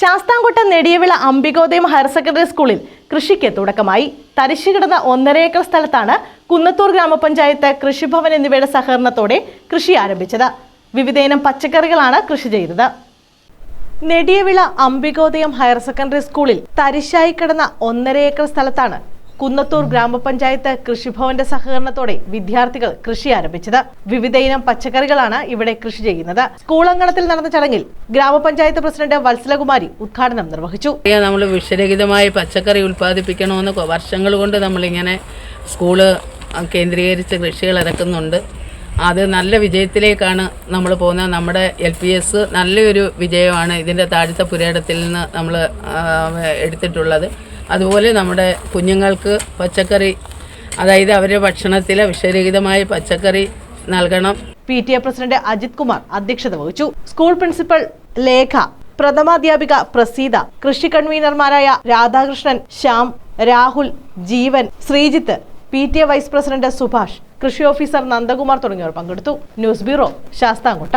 Sasthamkotta Nediyavila Ambikodayam higher secondary സ്കൂളിൽ കൃഷിക്ക് തുടക്കമായി. തരിശു കിടന്ന ഒന്നര ഏക്കർ സ്ഥലത്താണ് കുന്നത്തൂർ ഗ്രാമപഞ്ചായത്ത് കൃഷിഭവൻ എന്നിവയുടെ സഹകരണത്തോടെ കൃഷി ആരംഭിച്ചത്. വിവിധയിനം പച്ചക്കറികളാണ് കൃഷി ചെയ്തത്. നെടിയവിള അംബികോദയം ഹയർ സെക്കൻഡറി സ്കൂളിൽ തരിശായി കിടന്ന ഒന്നര ഏക്കർ സ്ഥലത്താണ് കുന്നത്തൂർ ഗ്രാമപഞ്ചായത്ത് കൃഷിഭവന്റെ സഹകരണത്തോടെ വിദ്യാർത്ഥികൾ കൃഷി ആരംഭിച്ചത്. വിവിധയിനം പച്ചക്കറികളാണ് ഇവിടെ കൃഷി ചെയ്യുന്നത്. സ്കൂൾ അങ്കണത്തിൽ നടന്ന ചടങ്ങിൽ ഗ്രാമപഞ്ചായത്ത് പ്രസിഡന്റ് വത്സലകുമാരി ഉദ്ഘാടനം നിർവഹിച്ചു. നമ്മൾ വിഷരഹിതമായി പച്ചക്കറി ഉൽപ്പാദിപ്പിക്കണമെന്ന് വർഷങ്ങൾ കൊണ്ട് നമ്മളിങ്ങനെ സ്കൂൾ കേന്ദ്രീകരിച്ച് കൃഷികൾ ഇറക്കുന്നുണ്ട്. അത് നല്ല വിജയത്തിലേക്കാണ് നമ്മൾ പോകുന്നത്. നമ്മുടെ എൽ പി എസ് നല്ലൊരു വിജയമാണ് ഇതിന്റെ താഴ്ത്ത പുരയിടത്തിൽ നിന്ന് നമ്മൾ എടുത്തിട്ടുള്ളത്. അതുപോലെ നമ്മുടെ കുഞ്ഞുങ്ങൾക്ക് പച്ചക്കറി അതായത് അവരുടെ ഭക്ഷണത്തിലെ വിഷരഹിതമായ പച്ചക്കറി നൽകണം. P T A president Ajith Kumar അധ്യക്ഷത വഹിച്ചു. സ്കൂൾ പ്രിൻസിപ്പൽ ലേഖ പ്രഥമാധ്യാപിക പ്രസീത കൃഷി കൺവീനർമാരായ Radhakrishnan Shyam Rahul Jeevan Sreejith P T A vice president Subhash കൃഷി ഓഫീസർ നന്ദകുമാർ തുടങ്ങിയവർ പങ്കെടുത്തു. News bureau Sasthamcotta.